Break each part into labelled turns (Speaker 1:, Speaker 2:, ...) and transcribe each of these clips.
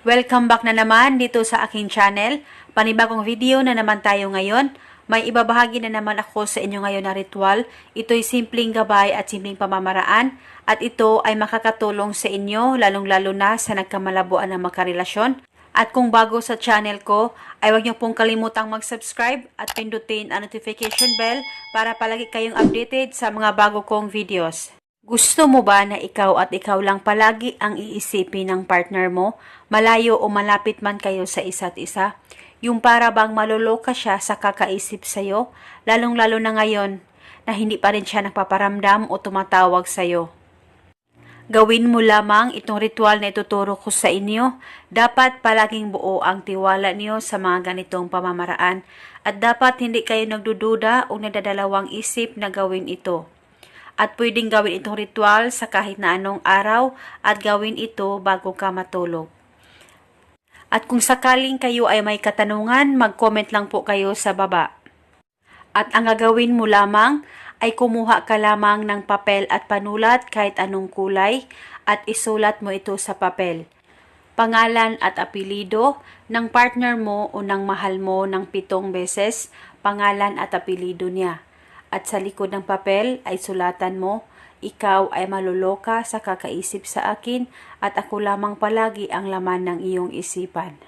Speaker 1: Welcome back na naman dito sa aking channel. Panibagong video na naman tayo ngayon. May ibabahagi na naman ako sa inyo ngayon na ritual. Ito'y simpleng gabay at simpleng pamamaraan at ito ay makakatulong sa inyo lalong-lalo na sa nagkamalabuan ng makarelasyon. At kung bago sa channel ko, ay huwag niyo pong kalimutang mag-subscribe at pindutin ang notification bell para palagi kayong updated sa mga bago kong videos. Gusto mo ba na ikaw at ikaw lang palagi ang iisipin ng partner mo, malayo o malapit man kayo sa isa't isa? Yung para bang maloloka siya sa kakaisip sa'yo, lalong-lalo na ngayon na hindi pa rin siya nagpaparamdam o tumatawag sa'yo. Gawin mo lamang itong ritual na ituturo ko sa inyo. Dapat palaging buo ang tiwala niyo sa mga ganitong pamamaraan at dapat hindi kayo nagdududa o nadadalawang isip na gawin ito. At pwedeng gawin itong ritual sa kahit na anong araw at gawin ito bago ka matulog. At kung sakaling kayo ay may katanungan, mag-comment lang po kayo sa baba. At ang gagawin mo lamang ay kumuha ka lamang ng papel at panulat kahit anong kulay at isulat mo ito sa papel. Pangalan at apelido ng partner mo o ng mahal mo ng pitong beses, pangalan at apelido niya. At sa likod ng papel ay sulatan mo, ikaw ay maluloka sa kakaisip sa akin at ako lamang palagi ang laman ng iyong isipan.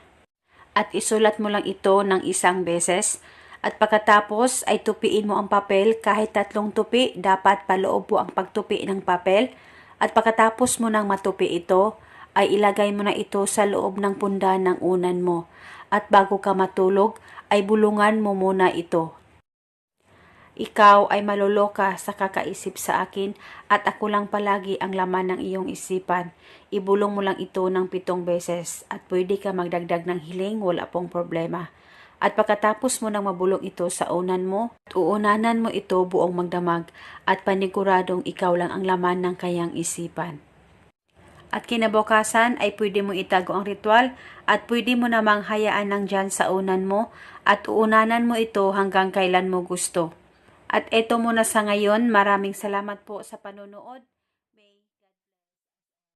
Speaker 1: At isulat mo lang ito ng isang beses at pagkatapos ay tupiin mo ang papel kahit tatlong tupi, dapat paloob po ang pagtupi ng papel. At pagkatapos mo nang matupi ito, ay ilagay mo na ito sa loob ng punda ng unan mo. At bago ka matulog, ay bulungan mo muna ito. Ikaw ay maluloka sa kakaisip sa akin at ako lang palagi ang laman ng iyong isipan. Ibulong mo lang ito ng pitong beses at pwede ka magdagdag ng hiling, wala pong problema. At pagkatapos mo nang mabulong ito sa unan mo, uunanan mo ito buong magdamag at paniguradong ikaw lang ang laman ng kayang isipan. At kinabukasan ay pwede mo itago ang ritual at pwede mo namang hayaan ng dyan sa unan mo at uunanan mo ito hanggang kailan mo gusto. At eto muna sa ngayon, maraming salamat po sa panonood.